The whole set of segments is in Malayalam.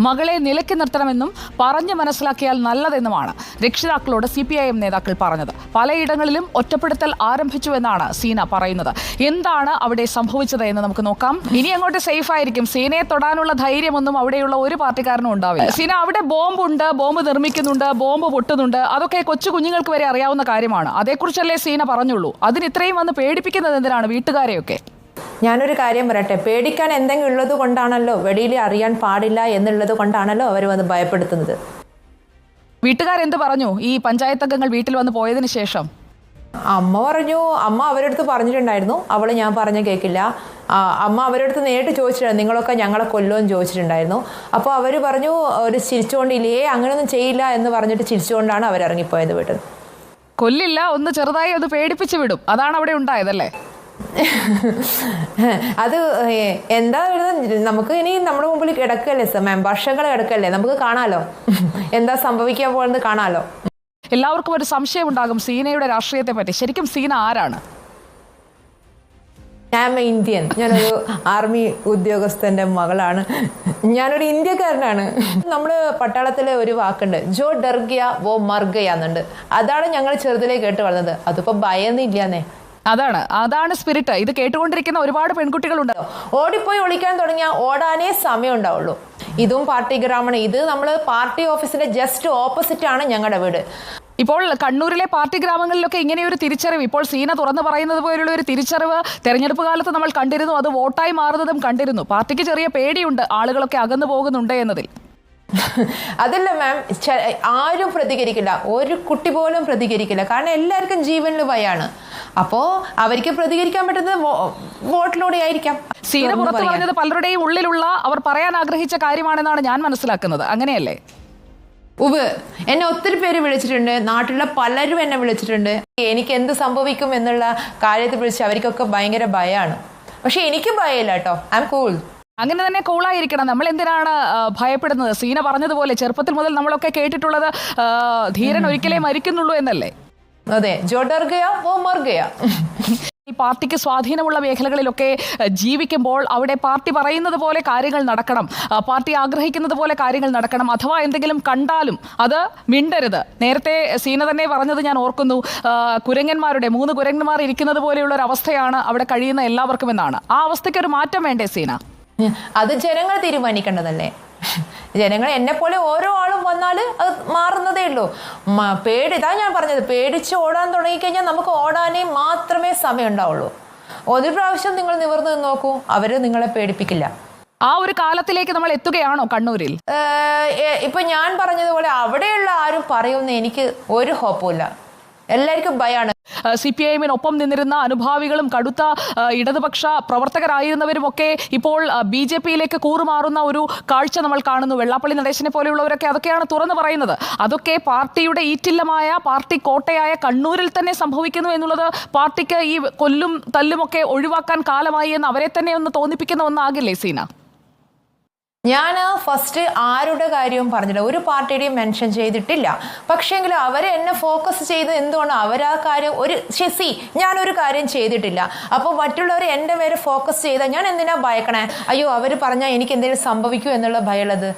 മകളെ നിലയ്ക്ക് നിർത്തണമെന്നും പറഞ്ഞു മനസ്സിലാക്കിയാൽ നല്ലതെന്നുമാണ് രക്ഷിതാക്കളോട് സി പി ഐ എം നേതാക്കൾ പറഞ്ഞത്. പലയിടങ്ങളിലും ഒറ്റപ്പെടുത്തൽ ആരംഭിച്ചുവെന്നാണ് സീന പറയുന്നത്. എന്താണ് അവിടെ സംഭവിച്ചത് എന്ന് നമുക്ക് നോക്കാം. ഇനി അങ്ങോട്ട് സേഫ് ആയിരിക്കും. സീനയെ തൊടാനുള്ള ധൈര്യമൊന്നും അവിടെയുള്ള ഒരു പാർട്ടിക്കാരനും ഉണ്ടാവില്ല. സീന അവിടെ ബോംബുണ്ട് ബോംബ് നിർമ്മിക്കുന്നുണ്ട് ബോംബ് പൊട്ടുന്നുണ്ട്. അതൊക്കെ കൊച്ചു കുഞ്ഞുങ്ങൾക്ക് വരെ അറിയാവുന്ന കാര്യമാണ്. അതേക്കുറിച്ചല്ലേ സീന പറഞ്ഞുള്ളൂ. അതിന് ഇത്രയും വന്ന് പേടിപ്പിക്കുന്നത് എന്തിനാണ് വീട്ടുകാരെയൊക്കെ? ഞാനൊരു കാര്യം പറയട്ടെ. പേടിക്കാൻ എന്തെങ്കിലും ഉള്ളത് കൊണ്ടാണല്ലോ വെളിയിൽ അറിയാൻ പാടില്ല എന്നുള്ളത് കൊണ്ടാണല്ലോ അവർ വന്ന് ഭയപ്പെടുത്തുന്നത്. വീട്ടുകാരെന്ത് പറഞ്ഞു? ഈ പഞ്ചായത്ത് അംഗങ്ങൾ വീട്ടിൽ വന്ന് പോയതിനു ശേഷം? അമ്മ പറഞ്ഞു അമ്മ അവരടുത്ത് പറഞ്ഞിട്ടുണ്ടായിരുന്നു. അവൾ ഞാൻ പറഞ്ഞ കേൾക്കില്ല അമ്മ അവരടുത്ത് നേരിട്ട് ചോദിച്ചിട്ടുണ്ട് നിങ്ങളൊക്കെ ഞങ്ങളെ കൊല്ലുമെന്ന് ചോദിച്ചിട്ടുണ്ടായിരുന്നു. അപ്പോൾ അവർ പറഞ്ഞു ഒരു ചിരിച്ചുകൊണ്ടില്ലേ അങ്ങനെയൊന്നും ചെയ്യില്ല എന്ന് പറഞ്ഞിട്ട് ചിരിച്ചുകൊണ്ടാണ് അവർ ഇറങ്ങിപ്പോയത് വീട്ടിൽ. കൊല്ലില്ല ഒന്ന് ചെറുതായി ഒന്ന് പേടിപ്പിച്ച് വിടും. അതാണ് അവിടെ ഉണ്ടായതല്ലേ? അത് എന്താ വരുന്നത് നമുക്ക് ഇനി നമ്മുടെ മുമ്പിൽ കിടക്കല്ലേ മാം വർഷങ്ങൾ കിടക്കല്ലേ? നമുക്ക് കാണാലോ? എന്താ സംഭവിക്കാൻ പോകുന്നത് കാണാലോ? എല്ലാവർക്കും ഒരു സംശയം ഉണ്ടാകും സീനയുടെ രാഷ്ട്രീയത്തെ പറ്റി. ശരിക്കും സീന ആരാണ്? ഞാൻ ഇന്ത്യൻ. ഞാനൊരു ആർമി ഉദ്യോഗസ്ഥന്റെ മകളാണ്. ഞാനൊരു ഇന്ത്യക്കാരനാണ്. നമ്മൾ പട്ടാളത്തിലെ ഒരു വാക്കുണ്ട്. ജോ ഡർഗിയ വോ മർഗയ എന്നുണ്ട്. അതാണ് ഞങ്ങൾ ചെറുതിലേ കേട്ട് വളർന്നത്. അതിപ്പോ ഭയൊന്നുമില്ലാന്നേ അതാണ് അതാണ് സ്പിരിറ്റ് ഇത് കേട്ടുകൊണ്ടിരിക്കുന്ന ഒരുപാട് പെൺകുട്ടികളുണ്ട്. ഓടിപ്പോയി ഒളിക്കാൻ തുടങ്ങിയ ഓടാനേ സമയം ഉണ്ടാവുള്ളൂ. ഇതും പാർട്ടി ഗ്രാമാണ് ഇത് നമ്മൾ പാർട്ടി ഓഫീസിന്റെ ജസ്റ്റ് ഓപ്പോസിറ്റ് ആണ് ഞങ്ങളുടെ വീട്. ഇപ്പോൾ കണ്ണൂരിലെ പാർട്ടി ഗ്രാമങ്ങളിലൊക്കെ ഇങ്ങനെ ഒരു തിരിച്ചറിവ്. ഇപ്പോൾ സീന തുറന്നു പറയുന്നത് പോലുള്ള ഒരു തിരിച്ചറിവ് തെരഞ്ഞെടുപ്പ് കാലത്ത് നമ്മൾ കണ്ടിരുന്നു. അത് വോട്ടായി മാറുന്നതും കണ്ടിരുന്നു. പാർട്ടിക്ക് ചെറിയ പേടിയുണ്ട്. ആളുകളൊക്കെ അകന്നു പോകുന്നുണ്ട് എന്നതിൽ. അതല്ല മാം ആരും പ്രതികരിക്കില്ല. ഒരു കുട്ടി പോലും പ്രതികരിക്കില്ല. കാരണം എല്ലാവർക്കും ജീവനിൽ ഭയാണ് അപ്പോ അവർക്ക് പ്രതികരിക്കാൻ പറ്റുന്നത് വോട്ടിലൂടെ ആയിരിക്കാം. സീന പുറത്ത് പുറത്തു പറഞ്ഞത് പലരുടെയും ഉള്ളിലുള്ള അവർ പറയാൻ ആഗ്രഹിച്ച കാര്യമാണെന്നാണ് ഞാൻ മനസ്സിലാക്കുന്നത്. അങ്ങനെയല്ലേ? ഉവ് എന്നെ ഒത്തിരി പേര് വിളിച്ചിട്ടുണ്ട്. നാട്ടിലുള്ള പലരും എന്നെ വിളിച്ചിട്ടുണ്ട്. എനിക്ക് എന്ത് സംഭവിക്കും എന്നുള്ള കാര്യത്തെ വിളിച്ച് അവർക്കൊക്കെ ഭയങ്കര ഭയമാണ് പക്ഷെ എനിക്ക് ഭയമില്ല കേട്ടോ. ഐ എം കൂൾ അങ്ങനെ തന്നെ കൂളായിരിക്കണം നമ്മൾ എന്തിനാണ് ഭയപ്പെടുന്നത്? സീന പറഞ്ഞതുപോലെ ചെറുപ്പത്തിൽ മുതൽ നമ്മളൊക്കെ കേട്ടിട്ടുള്ളത് ധീരൻ ഒരിക്കലേ മരിക്കുന്നുള്ളൂ എന്നല്ലേ? അതെ. ജോ ഡർ വോ മർ ഗയാ. ഈ പാർട്ടിക്ക് സ്വാധീനമുള്ള മേഖലകളിലൊക്കെ ജീവിക്കുമ്പോൾ അവിടെ പാർട്ടി പറയുന്നത് പോലെ കാര്യങ്ങൾ നടക്കണം. പാർട്ടി ആഗ്രഹിക്കുന്നത് പോലെ കാര്യങ്ങൾ നടക്കണം. അഥവാ എന്തെങ്കിലും കണ്ടാലും അത് മിണ്ടരുത്. നേരത്തെ സീന തന്നെ പറഞ്ഞത് ഞാൻ ഓർക്കുന്നു. കുരങ്ങന്മാരുടെ മൂന്ന് കുരങ്ങന്മാർ ഇരിക്കുന്നത് പോലെയുള്ള ഒരു അവസ്ഥയാണ് അവിടെ കഴിയുന്ന എല്ലാവർക്കും എന്നാണ്. ആ അവസ്ഥയ്ക്ക് ഒരു മാറ്റം വേണ്ടേ സീന? അത് ജനങ്ങൾ തീരുമാനിക്കേണ്ടതല്ലേ? ജനങ്ങൾ എന്നെ പോലെ ഓരോ ആളും വന്നാൽ അത് മാറുന്നതേ ഉള്ളൂ. പേടി ഇതാ ഞാൻ പറഞ്ഞത് പേടിച്ച് ഓടാൻ തുടങ്ങിക്കഴിഞ്ഞാൽ നമുക്ക് ഓടാനേ മാത്രമേ സമയം ഉണ്ടാവുള്ളൂ. ഒരു പ്രാവശ്യം നിങ്ങൾ നിവർന്ന് നിന്ന് നോക്കൂ അവർ നിങ്ങളെ പേടിപ്പിക്കില്ല. ആ ഒരു കാലത്തിലേക്ക് നമ്മൾ എത്തുകയാണോ കണ്ണൂരിൽ? ഇപ്പൊ ഞാൻ പറഞ്ഞതുപോലെ അവിടെയുള്ള ആരും പറയുമെന്ന് എനിക്ക് ഒരു ഹോപ്പുമില്ല എല്ലാവർക്കും ഭയമാണ് സി പി ഐ എമ്മിനൊപ്പം നിന്നിരുന്ന അനുഭാവികളും കടുത്ത ഇടതുപക്ഷ പ്രവർത്തകരായിരുന്നവരുമൊക്കെ ഇപ്പോൾ ബി ജെ പിയിലേക്ക് കൂറുമാറുന്ന ഒരു കാഴ്ച നമ്മൾ കാണുന്നു. വെള്ളാപ്പള്ളി നടേശനെ പോലെയുള്ളവരൊക്കെ അതൊക്കെയാണ് തുറന്നു പറയുന്നത്. അതൊക്കെ പാർട്ടിയുടെ ഈറ്റില്ലമായ പാർട്ടി കോട്ടയായ കണ്ണൂരിൽ തന്നെ സംഭവിക്കുന്നു എന്നുള്ളത് പാർട്ടിക്ക് ഈ കൊല്ലും തല്ലുമൊക്കെ ഒഴിവാക്കാൻ കാലമായി എന്ന് അവരെ തന്നെ ഒന്ന് തോന്നിപ്പിക്കുന്ന ഒന്നാകില്ലേ സീന? ഞാൻ ഫസ്റ്റ് ആരുടെ കാര്യവും പറഞ്ഞില്ല. ഒരു പാർട്ടിയുടെയും മെൻഷൻ ചെയ്തിട്ടില്ല. പക്ഷേങ്കിൽ അവരെ എന്നെ ഫോക്കസ് ചെയ്ത് എന്തുകൊണ്ട് അവരാ കാര്യം ഒരു ശശി ഞാനൊരു കാര്യം ചെയ്തിട്ടില്ല. അപ്പോൾ മറ്റുള്ളവർ എന്റെ പേര് ഫോക്കസ് ചെയ്താൽ ഞാൻ എന്തിനാ ഭയക്കണേ? അയ്യോ അവർ പറഞ്ഞാൽ എനിക്ക് എന്തെങ്കിലും സംഭവിക്കൂ എന്നുള്ള ഭയമുള്ളത്?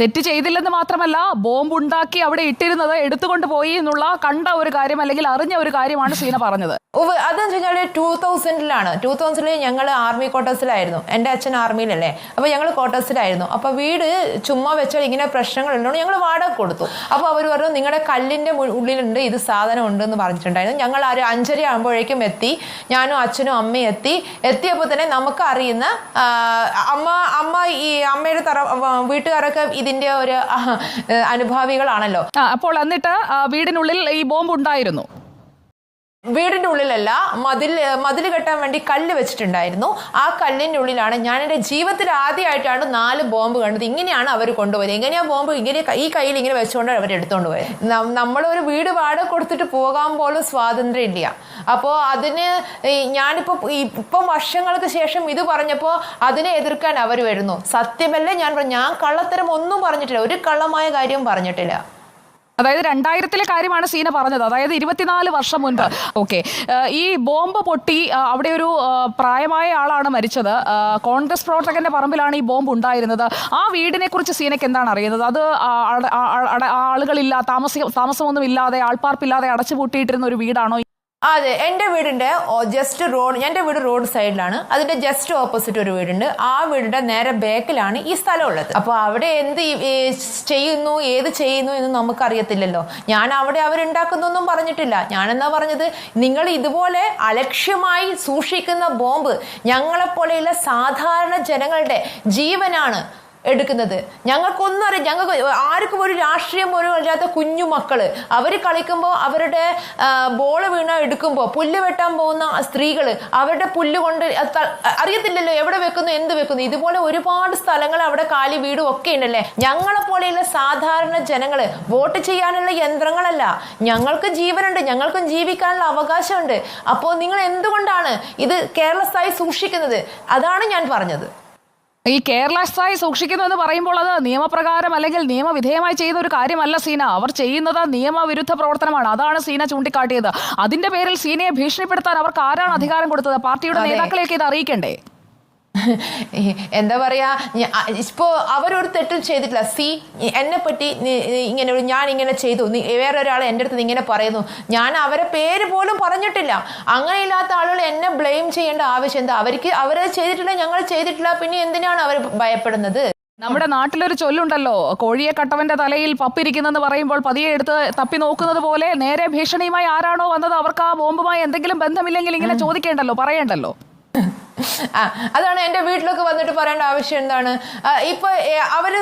തെറ്റ് ചെയ്തില്ലെന്ന് മാത്രമല്ല ബോംബ് ഉണ്ടാക്കി അവിടെ ഇട്ടിരുന്നത് എടുത്തുകൊണ്ട് പോയി എന്നുള്ള കണ്ട ഒരു കാര്യം അല്ലെങ്കിൽ അറിഞ്ഞ ഒരു കാര്യമാണ് സീന പറഞ്ഞത്. അതെന്ന് വെച്ചാൽ ടൂ തൗസൻഡിലാണ് ടൂ തൗസൻഡിൽ ഞങ്ങൾ ആർമി ക്വാർട്ടേഴ്സിലായിരുന്നു എന്റെ അച്ഛൻ ആർമിയിലല്ലേ അപ്പോൾ ഞങ്ങൾ ക്വാർട്ടേഴ്സിലായിരുന്നു അപ്പോൾ വീട് ചുമ്മാ വെച്ചാൽ ഇങ്ങനെ പ്രശ്നങ്ങളുള്ളതുകൊണ്ട് ഞങ്ങൾ വാടക കൊടുത്തു. അപ്പോൾ അവർ പറഞ്ഞു നിങ്ങളുടെ കല്ലിന്റെ ഉള്ളിലുണ്ട് ഇത് സാധനം ഉണ്ടെന്ന് പറഞ്ഞിട്ടുണ്ടായിരുന്നു. ഞങ്ങൾ ആ ഒരു അഞ്ചര ആകുമ്പോഴേക്കും എത്തി. ഞാനും അച്ഛനും അമ്മയും എത്തി. എത്തിയപ്പോൾ തന്നെ നമുക്ക് അറിയുന്ന അമ്മ അമ്മ ഈ അമ്മയുടെ തറ വീട്ടുകാരൊക്കെ ഇതിന്റെ ഒരു അനുഭാവികളാണല്ലോ. അപ്പോൾ എന്നിട്ട് വീടിനുള്ളിൽ ഈ ബോംബ് ഉണ്ടായിരുന്നു വീടിന്റെ ഉള്ളിലല്ല മതിൽ മതിൽ കെട്ടാൻ വേണ്ടി കല്ല് വെച്ചിട്ടുണ്ടായിരുന്നു. ആ കല്ലിന്റെ ഉള്ളിലാണ് ഞാൻ എന്റെ ജീവിതത്തിൽ ആദ്യമായിട്ടാണ് നാല് ബോംബ് കണ്ടത്. ഇങ്ങനെയാണ് അവർ കൊണ്ടുപോയത്. എങ്ങനെയാ ബോംബ് ഇങ്ങനെ ഈ കയ്യിൽ ഇങ്ങനെ വെച്ചുകൊണ്ട് അവർ എടുത്തുകൊണ്ട് പോയത്? നമ്മളൊരു വീട് വാട കൊടുത്തിട്ട് പോകാൻ പോലും സ്വാതന്ത്ര്യം ഇല്ല. അപ്പോൾ അതിന് ഞാനിപ്പോൾ ഇപ്പം വർഷങ്ങൾക്ക് ശേഷം ഇത് പറഞ്ഞപ്പോൾ അതിനെ എതിർക്കാൻ അവർ വരുന്നു. സത്യമല്ലേ ഞാൻ പറഞ്ഞു ഞാൻ കള്ളത്തരം ഒന്നും പറഞ്ഞിട്ടില്ല. ഒരു കള്ളമായ കാര്യം പറഞ്ഞിട്ടില്ല. അതായത് രണ്ടായിരത്തിലെ കാര്യമാണ് സീന പറഞ്ഞത്. അതായത് ഇരുപത്തിനാല് വർഷം മുൻപ്. ഓക്കെ. ഈ ബോംബ് പൊട്ടി അവിടെ ഒരു പ്രായമായ ആളാണ് മരിച്ചത്. കോൺഗ്രസ് പ്രവർത്തകന്റെ പറമ്പിലാണ് ഈ ബോംബ് ഉണ്ടായിരുന്നത്. ആ വീടിനെ കുറിച്ച് സീനയ്ക്ക് എന്താണ് അറിയുന്നത്? അത് ആളുകളില്ല താമസ താമസമൊന്നും ഇല്ലാതെ ആൾപ്പാർപ്പില്ലാതെ അടച്ചുപൂട്ടിയിട്ടിരുന്ന ഒരു വീടാണോ അതെ എന്റെ വീടിന്റെ ജസ്റ്റ് റോഡ് എന്റെ വീട് റോഡ് സൈഡിലാണ് അതിന്റെ ജസ്റ്റ് ഓപ്പോസിറ്റ് ഒരു വീടുണ്ട്. ആ വീടിന്റെ നേരെ ബാക്കിലാണ് ഈ സ്ഥലം ഉള്ളത് അപ്പോൾ അവിടെ എന്ത് ചെയ്യുന്നു ഏത് ചെയ്യുന്നു എന്ന് നമുക്കറിയത്തില്ലല്ലോ. ഞാൻ അവിടെ അവരുണ്ടാക്കുന്നൊന്നും പറഞ്ഞിട്ടില്ല. ഞാൻ എന്നാ പറഞ്ഞത്? നിങ്ങൾ ഇതുപോലെ അലക്ഷ്യമായി സൂക്ഷിക്കുന്ന ബോംബ് ഞങ്ങളെപ്പോലെയുള്ള സാധാരണ ജനങ്ങളുടെ ജീവനാണ്. എടുക്കുന്നത്. ഞങ്ങൾക്കൊന്നും അറിയാം. ഞങ്ങൾക്ക് ആർക്കും ഒരു രാഷ്ട്രീയം പോലും അല്ലാത്ത കുഞ്ഞു മക്കൾ അവർ കളിക്കുമ്പോൾ അവരുടെ ബോൾ വീണ എടുക്കുമ്പോൾ പുല്ല് വെട്ടാൻ പോകുന്ന സ്ത്രീകൾ അവരുടെ പുല്ല് കൊണ്ട് അറിയത്തില്ലല്ലോ എവിടെ വെക്കുന്നു എന്ത് വെക്കുന്നു. ഇതുപോലെ ഒരുപാട് സ്ഥലങ്ങൾ അവിടെ കാലി വീടും ഒക്കെ ഉണ്ടല്ലേ? ഞങ്ങളെ പോലെയുള്ള സാധാരണ ജനങ്ങൾ വോട്ട് ചെയ്യാനുള്ള യന്ത്രങ്ങളല്ല. ഞങ്ങൾക്ക് ജീവനുണ്ട്. ഞങ്ങൾക്കും ജീവിക്കാനുള്ള അവകാശമുണ്ട്. അപ്പോൾ നിങ്ങൾ എന്തുകൊണ്ടാണ് ഇത് കേരളസ്ഥായി സൂക്ഷിക്കുന്നത്? അതാണ് ഞാൻ പറഞ്ഞത്. ഈ കേരള സ്ഥായി സൂക്ഷിക്കുന്നു എന്ന് പറയുമ്പോൾ അത് നിയമപ്രകാരം അല്ലെങ്കിൽ നിയമവിധേയമായി ചെയ്യുന്ന ഒരു കാര്യമല്ല സീന. അവർ ചെയ്യുന്നത് നിയമവിരുദ്ധ പ്രവർത്തനമാണ്. അതാണ് സീന ചൂണ്ടിക്കാട്ടിയത്. അതിന്റെ പേരിൽ സീനയെ ഭീഷണിപ്പെടുത്താൻ അവർക്ക് ആരാണ് അധികാരം കൊടുത്തത്? പാർട്ടിയുടെ. നേതാക്കളെയൊക്കെ ഇത് അറിയിക്കണ്ടേ? എന്താ പറയാ ഇപ്പോ അവരൊരു തെറ്റും ചെയ്തിട്ടില്ല. സി എന്നെ പറ്റി ഇങ്ങനെ ഒരു ഞാൻ ഇങ്ങനെ ചെയ്തു. വേറെ ഒരാൾ എന്റെ അടുത്ത് ഇങ്ങനെ പറയുന്നു. ഞാൻ അവരെ പേര് പോലും പറഞ്ഞിട്ടില്ല. അങ്ങനെ ഇല്ലാത്ത ആളുകൾ എന്നെ ബ്ലെയിം ചെയ്യേണ്ട ആവശ്യം എന്താ? അവർക്ക് അവരത് ചെയ്തിട്ടില്ല ഞങ്ങൾ ചെയ്തിട്ടില്ല. പിന്നെ എന്തിനാണ് അവർ ഭയപ്പെടുന്നത്? നമ്മുടെ നാട്ടിലൊരു ചൊല്ലുണ്ടല്ലോ. കോഴിയെ കട്ടവന്റെ തലയിൽ പപ്പിരിക്കുന്നെന്ന് പറയുമ്പോൾ പതിയെ എടുത്ത് തപ്പി നോക്കുന്നത് പോലെ നേരെ ഭീഷണിയുമായി ആരാണോ വന്നത്? അവർക്ക് ആ ബോംബുമായി എന്തെങ്കിലും ബന്ധമില്ലെങ്കിൽ ഇങ്ങനെ ചോദിക്കേണ്ടല്ലോ പറയേണ്ടല്ലോ. ആ അതാണ് എന്റെ വീട്ടിലൊക്കെ വന്നിട്ട് പറയേണ്ട ആവശ്യം എന്താണ്? ഇപ്പൊ അവർ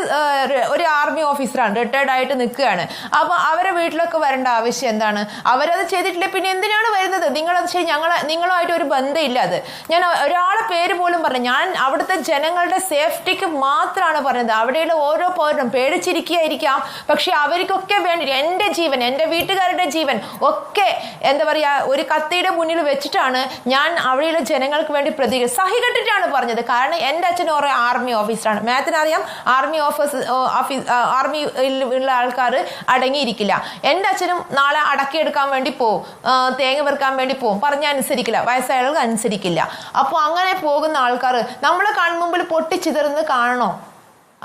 ഒരു ആർമി ഓഫീസറാണ് റിട്ടയർഡ് ആയിട്ട് നിൽക്കുകയാണ്. അപ്പൊ അവരെ വീട്ടിലൊക്കെ വരേണ്ട ആവശ്യം എന്താണ്? അവരത് ചെയ്തിട്ടില്ല പിന്നെ എന്തിനാണ് വരുന്നത്? നിങ്ങളത് ചെയ്ത് ഞങ്ങൾ നിങ്ങളുമായിട്ട് ഒരു ബന്ധമില്ല അത്. ഞാൻ ഒരാളെ പേര് പോലും പറഞ്ഞു ഞാൻ അവിടുത്തെ ജനങ്ങളുടെ സേഫ്റ്റിക്ക് മാത്രമാണ് പറഞ്ഞത്. അവിടെയുള്ള ഓരോ പൗരനും പേടിച്ചിരിക്കുകയായിരിക്കാം. പക്ഷെ അവർക്കൊക്കെ വേണ്ടി എന്റെ ജീവൻ എന്റെ വീട്ടുകാരുടെ ജീവൻ ഒക്കെ എന്താ പറയുക ഒരു കത്തിയുടെ മുന്നിൽ വെച്ചിട്ടാണ് ഞാൻ അവിടെയുള്ള ജനങ്ങൾക്ക് വേണ്ടി പ്രതി സഹികെട്ടിട്ടാണ് പറഞ്ഞത്. കാരണം എന്റെ അച്ഛൻ ഓരോ ആർമി ഓഫീസറാണ് മാത്തിന് അറിയാം ആർമി ഓഫീസ് ഓഫീസ് ആർമിയിൽ ഉള്ള ആൾക്കാർ അടങ്ങിയിരിക്കില്ല. എന്റെ അച്ഛനും നാളെ അടക്കിയെടുക്കാൻ വേണ്ടി പോവും. തേങ്ങ വെറുക്കാൻ വേണ്ടി പോവും. പറഞ്ഞ അനുസരിക്കില്ല. വയസ്സായവർക്ക് അനുസരിക്കില്ല. അപ്പോൾ അങ്ങനെ പോകുന്ന ആൾക്കാർ നമ്മളെ കൺമുമ്പിൽ പൊട്ടിച്ചിതറുന്നത് കാണണോ?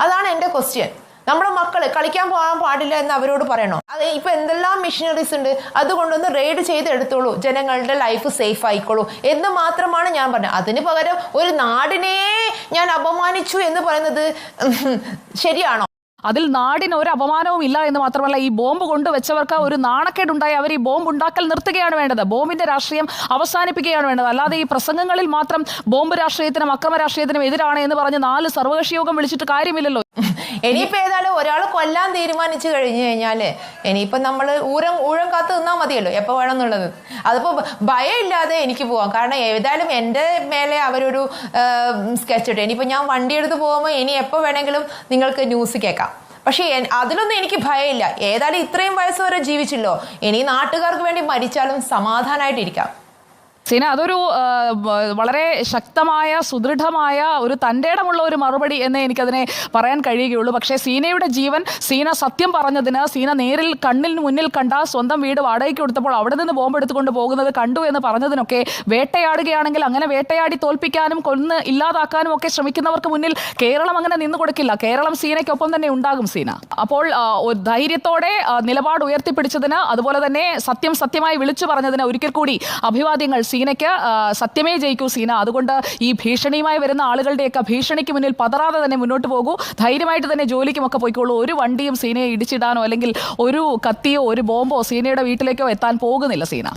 അതാണ് എന്റെ ക്വസ്റ്റ്യൻ നമ്മുടെ മക്കൾ കളിക്കാൻ പോകാൻ പാടില്ല എന്ന് അവരോട് പറയണോ? അത് ഇപ്പൊ എന്തെല്ലാം മെഷീനറീസ് ഉണ്ട് അതുകൊണ്ടൊന്ന് റെയ്ഡ് ചെയ്ത് എടുത്തോളൂ ജനങ്ങളുടെ ലൈഫ് സേഫ് ആയിക്കോളൂ എന്ന് മാത്രമാണ് ഞാൻ പറഞ്ഞത്. അതിന് പകരം ഒരു നാടിനെ ഞാൻ അപമാനിച്ചു എന്ന് പറയുന്നത് ശരിയാണോ? അതിൽ നാടിന് ഒരു അപമാനവും ഇല്ല എന്ന് മാത്രമല്ല ഈ ബോംബ് കൊണ്ടുവച്ചവർക്ക് ഒരു നാണക്കേടുണ്ടായി. അവർ ഈ ബോംബ് ഉണ്ടാക്കൽ നിർത്തുകയാണ് വേണ്ടത്. ബോംബിന്റെ രാഷ്ട്രീയം അവസാനിപ്പിക്കുകയാണ് വേണ്ടത്. അല്ലാതെ ഈ പ്രസംഗങ്ങളിൽ മാത്രം ബോംബ് രാഷ്ട്രീയത്തിനും അക്രമ രാഷ്ട്രീയത്തിനും എതിരാണ് എന്ന് പറഞ്ഞ് നാല് സർവകക്ഷി യോഗം വിളിച്ചിട്ട് കാര്യമില്ലല്ലോ. ഇനിയിപ്പോ ഏതായാലും ഒരാൾ കൊല്ലാൻ തീരുമാനിച്ചു കഴിഞ്ഞു കഴിഞ്ഞാൽ ഇനിയിപ്പോ നമ്മൾ ഊരം ഊഴം കാത്തു നിന്നാൽ മതിയല്ലോ എപ്പോ വേണം എന്നുള്ളത് അതിപ്പോ ഭയം ഇല്ലാതെ എനിക്ക് പോവാം. കാരണം ഏതായാലും എന്റെ മേലെ അവരൊരു സ്കെച്ച് ഇട്ടു. ഇനിയിപ്പോ ഞാൻ വണ്ടി എടുത്ത് പോകുമ്പോൾ ഇനി എപ്പോ വേണമെങ്കിലും നിങ്ങൾക്ക് ന്യൂസ് കേൾക്കാം. പക്ഷേ അതിലൊന്നും എനിക്ക് ഭയമില്ല. ഏതായാലും ഇത്രയും വയസ്സ് വരെ ജീവിച്ചല്ലോ. ഇനി നാട്ടുകാർക്ക് വേണ്ടി മരിച്ചാലും സമാധാനമായിട്ടിരിക്കാം സീന അതൊരു വളരെ ശക്തമായ സുദൃഢമായ ഒരു തന്റെടമുള്ള ഒരു മറുപടി എന്നേ എനിക്കതിനെ പറയാൻ കഴിയുകയുള്ളൂ. പക്ഷേ സീനയുടെ ജീവൻ സീന സത്യം പറഞ്ഞതിന് സീന നേരിൽ കണ്ണിൽ മുന്നിൽ കണ്ട സ്വന്തം വീട് വാടകയ്ക്ക് കൊടുത്തപ്പോൾ അവിടെ നിന്ന് ബോംബ് എടുത്തുകൊണ്ട് പോകുന്നത് കണ്ടു എന്ന് പറഞ്ഞതിനൊക്കെ വേട്ടയാടുകയാണെങ്കിൽ അങ്ങനെ വേട്ടയാടി തോൽപ്പിക്കാനും കൊന്ന് ഇല്ലാതാക്കാനും ഒക്കെ ശ്രമിക്കുന്നവർക്ക് മുന്നിൽ കേരളം അങ്ങനെ നിന്നു കൊടുക്കില്ല. കേരളം സീനയ്ക്കൊപ്പം തന്നെ ഉണ്ടാകും സീന. അപ്പോൾ ധൈര്യത്തോടെ നിലപാട് ഉയർത്തിപ്പിടിച്ചതിന് അതുപോലെ തന്നെ സത്യം സത്യമായി വിളിച്ചു പറഞ്ഞതിന് ഒരിക്കൽ കൂടി അഭിവാദ്യങ്ങൾ സീനയ്ക്ക് സത്യമേ ജയിക്കൂ സീന. അതുകൊണ്ട് ഈ ഭീഷണിയുമായി വരുന്ന ആളുകളുടെയൊക്കെ ഭീഷണിക്ക് മുന്നിൽ പതറാതെ തന്നെ മുന്നോട്ട് പോകൂ. ധൈര്യമായിട്ട് തന്നെ ജോലിക്കുമൊക്കെ പോയിക്കോളൂ. ഒരു വണ്ടിയും സീനയെ ഇടിച്ചിടാനോ അല്ലെങ്കിൽ ഒരു കത്തിയോ ഒരു ബോംബോ സീനയുടെ വീട്ടിലേക്കോ എത്താൻ പോകുന്നില്ല സീന.